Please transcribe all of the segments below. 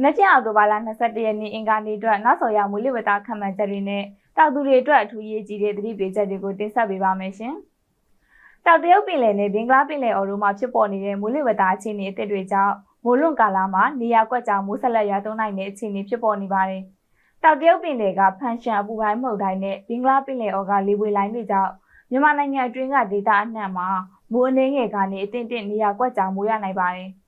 မနေ့ကအောက်တိုဘာလ22ရက်နေ့အင်္ဂါနေ့အတွက်နောက်ဆုံးရမူလဝတ္တခံမှန်ချက်တွေနဲ့တောက်သူတွေအတွက်အထူးရေးကြီးတဲ့သတိပေးချက်တွေကိုတင်ဆက်ပေးပါမယ်ရှင်။တောက်တရုတ်ပင်လယ်နဲ့ဘင်္ဂလားပင်လယ်အော်တို့မှာဖြစ်ပေါ်နေတဲ့မူလဝတ္တအခြေအနေအသစ်တွေကြောင့်မိုးလွန်ကာလမှာနေရာကွက်ကြောင်မိုးဆက်လက်ရွာသွန်းနိုင်တဲ့အခြေအနေဖြစ်ပေါ်နေပါတယ်။တောက်တရုတ်ပင်လယ်ကဖန်ရှန်အပူပိုင်းမှုန်တိုင်းနဲ့ဘင်္ဂလားပင်လယ်အော်ကလေပွေလိုင်းတွေကြောင့်မြန်မာနိုင်ငံအတွင်းကဒေသအနှံ့မှာမိုးအနှင်းငယ်ကနေအထင်တင့်နေရာကွက်ကြောင်မိုးရနိုင်ပါတယ်။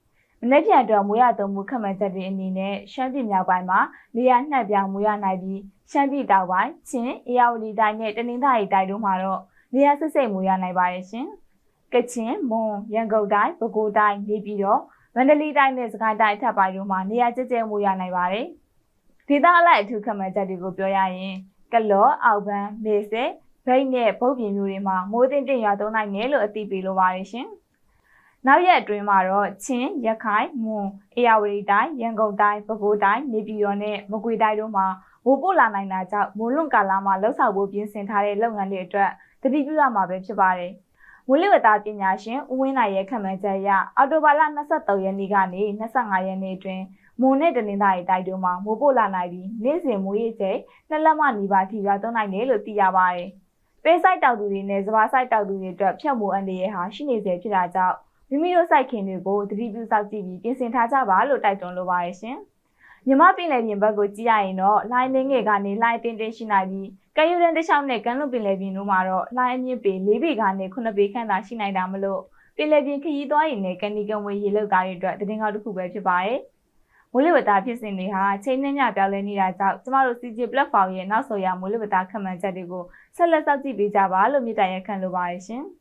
မနေ့ပြန်အတွက်မွေးရသုံးမှုခန့်မှန်းချက်တွေအနေနဲ့ရှမ်းပြည်မြောက်ပိုင်းမှာနေရာနှံ့ပြောင်းမွေးရနိုင်ပြီးရှမ်းပြည်တောင်ပိုင်းချင်းအေရဝတီတိုင်းနဲ့တနင်္သာရီတိုင်းတို့မှာတော့နေရာစစ်စိတ်မွေးရနိုင်ပါတယ်ရှင်။ကချင်မွန်ရန်ကုန်တိုင်းပဲခူးတိုင်းနေပြည်တော်မန္တလေးတိုင်းနဲ့စကိုင်းတိုင်းအထက်ပိုင်းတို့မှာနေရာကျကျမွေးရနိုင်ပါတယ်။ဒေသအလိုက်အထူးခန့်မှန်းချက်တွေကိုပြောရရင်ကလော့အောက်ပန်းမေဆဲဗိတ်နဲ့ပုတ်ပြင်မျိုးတွေမှာမိုးတင်တင်ရွာသွန်းနိုင်တယ်လို့အသိပေးလိုပါတယ်ရှင်။ နောက်ရက်အတွင်းမှာတော့ချင်းရခိုင်မွန်အေရဝတီတိုင်းရန်ကုန်တိုင်းပဲခူးတိုင်းနေပြည်တော်နဲ့မကွေတိုင်းတို့မှာမိုးပို့လာနိုင်တာကြောင့်မိုးလွန်ကာလမှာလှုပ်ဆောင်ဖို့ပြင်ဆင်ထားတဲ့လုပ်ငန်းတွေအတွက်တတိပြုရမှာပဲဖြစ်ပါတယ်။မိုးလေဝသပညာရှင်ဦးဝင်းနိုင်ရဲ့ခန့်မှန်းချက်အရအော်တိုဘာလ23ရက်နေ့ကနေ25ရက်နေ့အတွင်းမွန်နဲ့တနင်္သာရီတိုင်းတို့မှာမိုးပို့လာနိုင်ပြီးနေ့စဉ်မိုးရေချိန်နှစ်လက်မနီးပါးထိရွာသွန်းနိုင်တယ်လို့သိရပါတယ်။ပေးဆိုင်တောက်သူတွေနဲ့စပါးဆိုင်တောက်သူတွေအတွက်ဖြတ်မိုးအန္တရာယ်ဟာရှိနေစေဖြစ်တာကြောင့် မိမိတို့စိုက်ခင်တွေကိုသတိပြုစောင့်ကြည့်ပြီးပြင်ဆင်ထားကြပါလို့တိုက်တွန်းလိုပါတယ်ရှင်။မြမပင်လယ်ပြင်ဘက်ကိုကြည့်ရရင်တော့လိုင်းနှင်းငယ်ကနေလိုင်းတင်းတင်းရှိနိုင်ပြီးကမ်းရိုးတန်းတစ်လျှောက်နဲ့ကမ်းလွန်ပင်လယ်ပြင်တို့မှာတော့လိုင်းအမြင့်ပေ၄ပေကနေ9ပေခန့်သာရှိနိုင်တာမလို့ပင်လယ်ပြင်ခရီးသွားရင်နဲ့ကန်ဒီကန်ဝေးရေလောက်သားတွေအတွက်သတင်းကောက်တစ်ခုပဲဖြစ်ပါတယ်။မိုးလေဝသဖြစ်စဉ်တွေဟာချိန်နဲ့ညပြောင်းလဲနေတာကြောင့်ကျမတို့ CG platform ရဲ့နောက်ဆိုရမိုးလေဝသခန့်မှန်းချက်တွေကိုဆက်လက်စောင့်ကြည့်ပေးကြပါလို့မြစ်တိုင်ရခံလိုပါတယ်ရှင်။